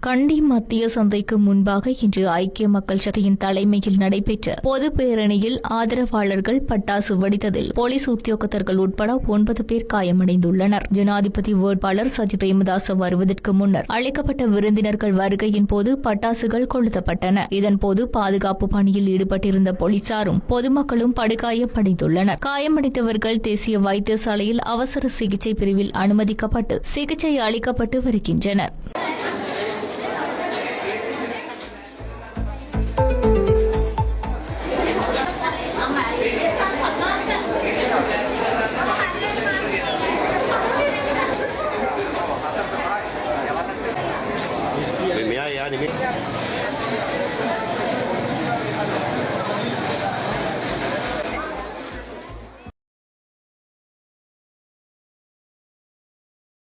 கண்டி மத்திய சந்தைக்கு முன்பாக இன்று ஐக்கிய மக்கள் சக்தியின் தலைமையில் நடைபெற்ற பொது பேரணியில் ஆதரவாளர்கள் பட்டாசு வெடித்ததில் போலீஸ் உத்தியோகத்தர்கள் உட்பட ஒன்பது பேர் காயமடைந்துள்ளனர். ஜனாதிபதி வேட்பாளர் சஜி பிரேமதாச வருவதற்கு முன்னர் அழைக்கப்பட்ட விருந்தினர்கள் வருகையின் போது பட்டாசுகள் கொளுத்தப்பட்டன. இதன்போது பாதுகாப்பு பணியில் ஈடுபட்டிருந்த போலீசாரும் பொதுமக்களும் படுகாயமடைந்துள்ளனர் காயமடைந்தவர்கள் தேசிய வைத்தியசாலையில் அவசர சிகிச்சை பிரிவில் அனுமதிக்கப்பட்டு சிகிச்சை அளிக்கப்பட்டு வருகின்றனர். 在里面。